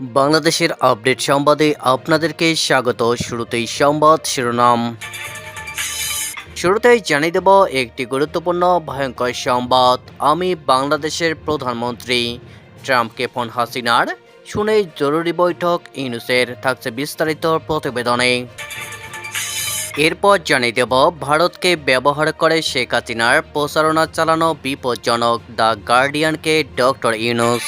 বাংলাদেশের আপডেট সংবাদে আপনাদেরকে স্বাগত। শুরুতেই সংবাদ শিরোনাম। শুরুতেই জানিয়ে দেব একটি গুরুত্বপূর্ণ, ভয়ঙ্কর সংবাদ। আমি বাংলাদেশের প্রধানমন্ত্রী। ট্রাম্পকে ফোন হাসিনার। শুনে জরুরি বৈঠক, ইউনুসের থাকছে বিস্তারিত প্রতিবেদনে। এরপর জানিয়ে দেব, ভারতকে ব্যবহার করে শেখ হাসিনার প্রচারণা চালানো বিপজ্জনক। দ্য গার্ডিয়ানকে ডক্টর ইউনুস।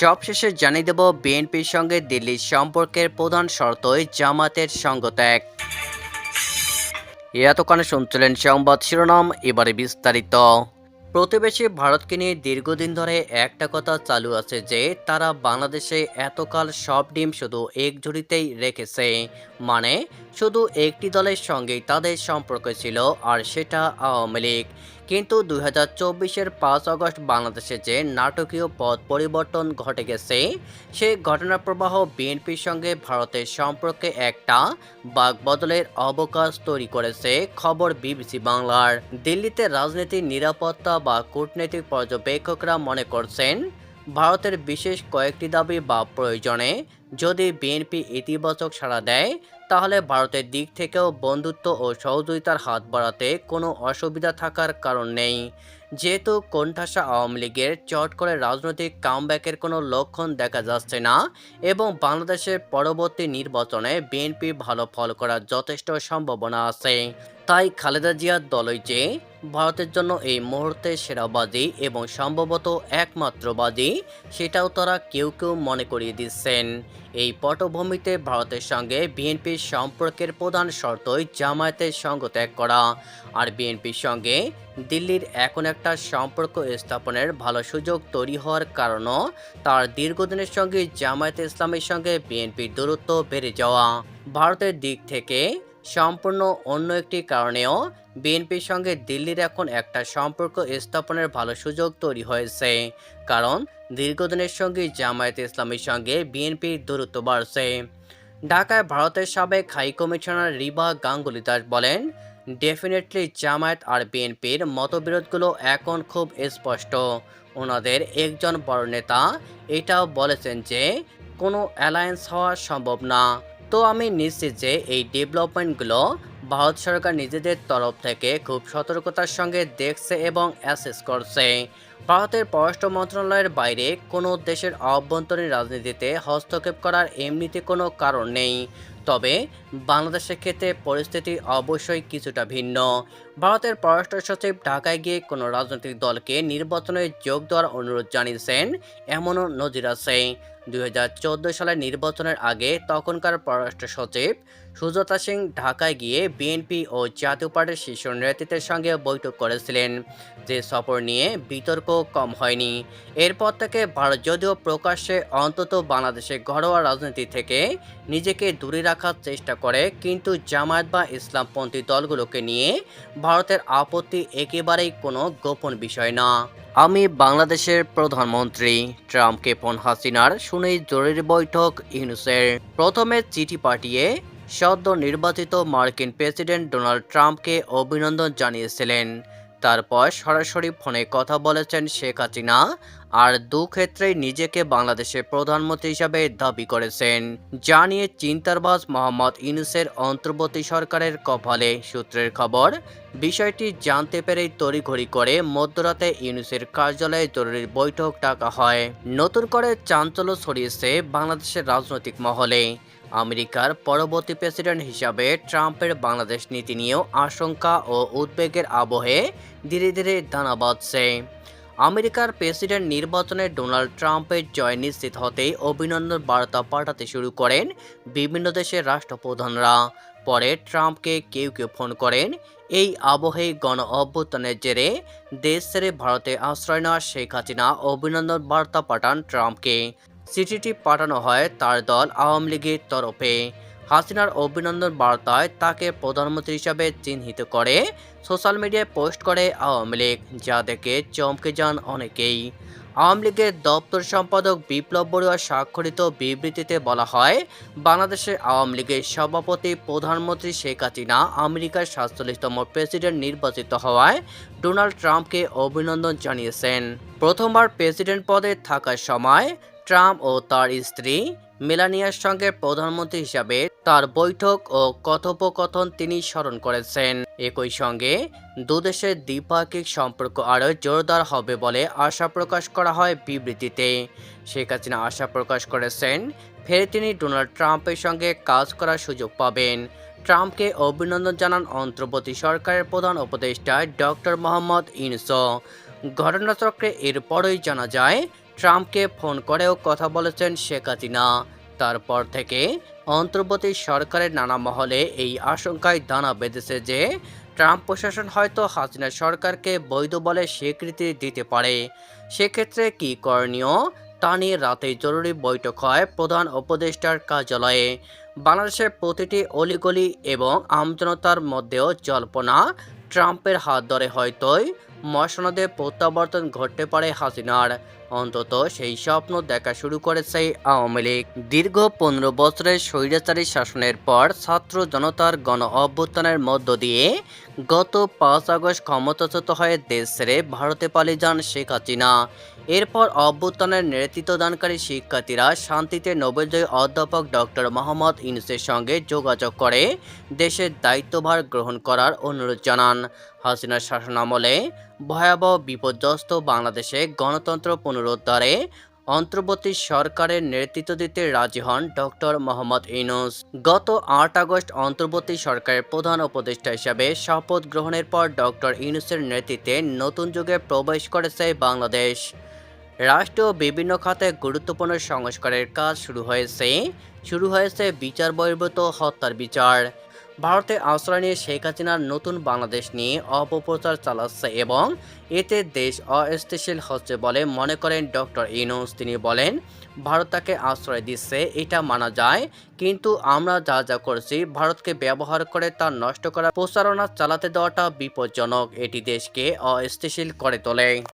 সবশেষে জানিয়ে দেব, বিএনপির সঙ্গে দিল্লির সম্পর্কের প্রধান শর্তই জামাতের সঙ্গত্যাগ। এতক্ষণে শুনছিলেন সংবাদ শিরোনাম, এবারে বিস্তারিত। প্রতিবেশী ভারতকে নিয়ে দীর্ঘদিন ধরে একটা কথা চালু আছে যে, তারা বাংলাদেশে এতকাল সব ডিম শুধু এক ঝুড়িতেই রেখেছে। মানে শুধু একটি দলের সঙ্গেই তাদের সম্পর্ক ছিল, আর সেটা আওয়ামী লীগ। কিন্তু দুই হাজার চব্বিশের পাঁচ আগস্ট বাংলাদেশে যে নাটকীয় পথ পরিবর্তন ঘটে গেছে, সেই ঘটনা প্রবাহ বিএনপির সঙ্গে ভারতের সম্পর্কে একটা বাকবদলের অবকাশ তৈরি করেছে খবর বিবিসি বাংলার। দিল্লিতে রাজনীতির নিরাপত্তা বা কূটনৈতিক পর্যবেক্ষকরা মনে করছেন, ভারতের বিশেষ কয়েকটি দাবি বা প্রয়োজনে যদি বিএনপি ইতিবাচক সাড়া দেয় তাহলে ভারতের দিক থেকেও বন্ধুত্ব ও সহযোগিতার হাত বাড়াতে কোনো অসুবিধা থাকার কারণ নেই। যেহেতু কোণঠাসা আওয়ামী লীগের চট করে রাজনৈতিক কামব্যাকের কোনো লক্ষণ দেখা যাচ্ছে না এবং বাংলাদেশের পরবর্তী নির্বাচনে বিএনপি ভালো ফল করার যথেষ্ট সম্ভাবনা আছে। তাই খালেদা জিয়ার দলই যে ভারতের জন্য এই মুহূর্তে সেরা বাজি এবং সম্ভবত একমাত্র বাজি সেটাও তারা কেউ কেউ মনে করিয়ে দিচ্ছেন। এই পটভূমিতে ভারতের সঙ্গে বিএনপির সম্পর্কের প্রধান শর্তই জামায়াতের সঙ্গ ত্যাগ করা। আর বিএনপির সঙ্গে দিল্লির এখন একটা সম্পর্ক স্থাপনের ভালো সুযোগ তৈরি হওয়ার কারণও তার দীর্ঘদিনের সঙ্গে জামায়াতে ইসলামের সঙ্গে বিএনপির দূরত্ব বেড়ে যাওয়া। ভারতের দিক থেকে সম্পূর্ণ অন্য একটি কারণেও বিএনপির সঙ্গে দিল্লির এখন একটা সম্পর্ক স্থাপনের ভালো সুযোগ তৈরি হয়েছে। কারণ দীর্ঘদিনের সঙ্গে জামায়াতে ইসলামের সঙ্গে বিএনপির দূরত্ব বাড়ছে। ঢাকায় ভারতের সাবেক হাই কমিশনার রিবা গাঙ্গুলি দাস বলেন ডেফিনেটলি জামায়াত আর বিএনপির মতবিরোধগুলো এখন খুব স্পষ্ট। ওনাদের একজন বড় নেতা এটাও বলেছেন যে, কোনো অ্যালায়েন্স হওয়া সম্ভব না। তো আমি নিশ্চিত যে এই ডেভেলপমেন্টগুলো ভারত সরকার নিজেদের তরফ থেকে খুব সতর্কতার সঙ্গে দেখছে এবং অ্যাসেস করছে। ভারতের পররাষ্ট্র মন্ত্রণালয়ের বাইরে কোনো দেশের অভ্যন্তরীণ রাজনীতিতে হস্তক্ষেপ করার এমনিতে কোনো কারণ নেই। তবে বাংলাদেশের ক্ষেত্রে পরিস্থিতি অবশ্যই কিছুটা ভিন্ন। ভারতের পররাষ্ট্র সচিব ঢাকায় গিয়ে কোনো রাজনৈতিক দলকে নির্বাচনে যোগ দেওয়ার অনুরোধ জানিয়েছেন এমনও নজির আছে। দুই হাজার চোদ্দ সালের নির্বাচনের আগে তখনকার পররাষ্ট্র সচিব সুজাতা সিং ঢাকায় গিয়ে বিএনপি ও জাতীয় পার্টির শীর্ষ নেতৃত্বের সঙ্গে বৈঠক করেছিলেন। যে সফর নিয়ে বিতর্ক কম হয়নি। এরপর থেকে ভারত যদিও প্রকাশ্যে অন্তত বাংলাদেশের ঘরোয়া রাজনীতি থেকে নিজেকে দূরে রাখার চেষ্টা করে, কিন্তু জামায়াত বা ইসলামপন্থী দলগুলোকে নিয়ে ভারতের আপত্তি একেবারেই কোনো গোপন বিষয় না। আমি বাংলাদেশের প্রধানমন্ত্রী ট্রাম্পকে ফোন হাসিনার, শুনেই জরুরি বৈঠক ইউনুসের। প্রথমে চিঠি পাঠিয়ে সদ্য নির্বাচিত মার্কিন প্রেসিডেন্ট ডোনাল্ড ট্রাম্পকে অভিনন্দন জানিয়েছিলেন। তারপর সরাসরি ফোনে কথা বলেছেন শেখ হাসিনা। আর দু ক্ষেত্রেই নিজেকে বাংলাদেশের প্রধানমন্ত্রী হিসাবে দাবি করেছেন। যা নিয়ে চিন্তারবাজ মোহাম্মদ ইউনুসের অন্তর্বর্তী সরকারের কপালে সূত্রের খবর, বিষয়টি জানতে পেরেই তড়িঘড়ি করে মধ্যরাতে ইউনুসের কার্যালয়ে জরুরি বৈঠক ডাকা হয়। নতুন করে চাঞ্চল্য ছড়িয়েছে বাংলাদেশের রাজনৈতিক মহলে। আমেরিকার পরবর্তী প্রেসিডেন্ট হিসাবে ট্রাম্পের বাংলাদেশ নীতি নিয়েও আশঙ্কা ও উদ্বেগের আবহে ধীরে ধীরে দানা বাঁধছে। আমেরিকার প্রেসিডেন্ট নির্বাচনে ডোনাল্ড ট্রাম্পের জয় নিশ্চিত হতেই অভিনন্দন বার্তা পাঠাতে শুরু করেন বিভিন্ন দেশের রাষ্ট্রপ্রধানরা। পরে ট্রাম্পকে কেউ কেউ ফোন করেন, এই আবহে গণ অভ্যুত্থানের জেরে দেশ ছেড়ে ভারতে আশ্রয় নেওয়া শেখ হাসিনা অভিনন্দন বার্তা পাঠান ট্রাম্পকে। চিঠিটি পাঠানো হয় তার দল আওয়ামী লীগের তরফে। হাসিনার অভিনন্দন বার্তায় তাকে প্রধানমন্ত্রী হিসাবে চিহ্নিত করে সোশ্যাল মিডিয়ায় পোস্ট করে আওয়ামী লীগ, যা দেখে চমকে যান অনেকেই। আওয়ামী লীগের দপ্তর সম্পাদক বিপ্লব বড়ুয়া স্বাক্ষরিত বিবৃতিতে বলা হয় বাংলাদেশের আওয়ামী লীগের সভাপতি প্রধানমন্ত্রী শেখ হাসিনা আমেরিকার সাতচল্লিশতম প্রেসিডেন্ট নির্বাচিত হওয়ায় ডোনাল্ড ট্রাম্পকে অভিনন্দন জানিয়েছেন। প্রথমবার প্রেসিডেন্ট পদে থাকার সময় ট্রাম্প ও তার স্ত্রী মেলানিয়ার সঙ্গে প্রধানমন্ত্রী হিসাবে তার বৈঠক ও কথোপকথন তিনি স্মরণ করেছেন। একই সঙ্গে দুদেশের দ্বিপাক্ষিক সম্পর্ক আরও জোরদার হবে বলে আশা প্রকাশ করা হয় বিবৃতিতে। শেখ হাসিনা আশা প্রকাশ করেছেন, ফের তিনি ডোনাল্ড ট্রাম্পের সঙ্গে কাজ করার সুযোগ পাবেন। ট্রাম্পকে অভিনন্দন জানান অন্তর্বর্তী সরকারের প্রধান উপদেষ্টা ডক্টর মোহাম্মদ ইনসো ঘটনাচক্রে এরপরই জানা যায়, ট্রাম্পকে ফোন করেও কথা বলেছেন শেখ হাসিনা। তারপর থেকে অন্তর্বর্তী সরকারের নানা মহলে এই আশঙ্কায় দানা বেঁধেছে যে ট্রাম্প প্রশাসন হয়তো হাসিনা সরকারকে বৈধ বলে স্বীকৃতি দিতে পারে। সেক্ষেত্রে কী করণীয়? তা নিয়ে রাতেই জরুরি বৈঠক হয় প্রধান উপদেষ্টার কার্যালয়ে। বাংলাদেশের প্রতিটি অলিগলি এবং আমজনতার মধ্যেও জল্পনা ট্রাম্পের হাত ধরে হয়তোই মসনদে প্রত্যাবর্তন ঘটতে পারে হাসিনার। অন্তত সেই স্বপ্ন দেখা শুরু করেছে আওয়ামী লীগ। দীর্ঘ পনেরো বছরের স্বৈরাচারী শাসনের পর ছাত্র জনতার গণ অভ্যুত্থানের মধ্য দিয়ে গত পাঁচ আগস্ট ক্ষমতাচ্যুত হয়ে দেশ ছেড়ে ভারতে পালিয়ে যান শেখ হাসিনা। এরপর অভ্যুত্থানের নেতৃত্ব দানকারী শিক্ষার্থীরা শান্তিতে নোবেলজয়ী অধ্যাপক ডক্টর মোহাম্মদ ইউনুসের সঙ্গে যোগাযোগ করে দেশের দায়িত্বভার গ্রহণ করার অনুরোধ জানান। হাসিনার শাসনামলে ভয়াবহ বিপর্যস্ত বাংলাদেশে গণতন্ত্র পুনরুদ্ধারে অন্তর্বর্তী সরকারের নেতৃত্ব দিতে রাজি হন ডক্টর মোহাম্মদ ইউনুস। গত আট আগস্ট অন্তর্বর্তী সরকারের প্রধান উপদেষ্টা হিসাবে শপথ গ্রহণের পর ডক্টর ইউনুসের নেতৃত্বে নতুন যুগে প্রবেশ করেছে বাংলাদেশ। রাষ্ট্র বিভিন্ন খাতে গুরুত্বপূর্ণ সংস্কারের কাজ শুরু হয়েছে। শুরু হয়েছে বিচার বহির্ভূত হত্যার বিচার। ভারতে আশ্রয় নিয়ে শেখ হাসিনার নতুন বাংলাদেশ নিয়ে অপপ্রচার চালাচ্ছে এবং এতে দেশ অস্থিতিশীল হচ্ছে বলে মনে করেন ডক্টর ইনুস তিনি বলেন, ভারত তাকে আশ্রয় দিচ্ছে, এটা মানা যায়, কিন্তু আমরা যা যা করছি, ভারতকে ব্যবহার করে তা নষ্ট করার প্রচারণা চালাতে দেওয়াটা বিপজ্জনক। এটি দেশকে অস্থিতিশীল করে তোলে।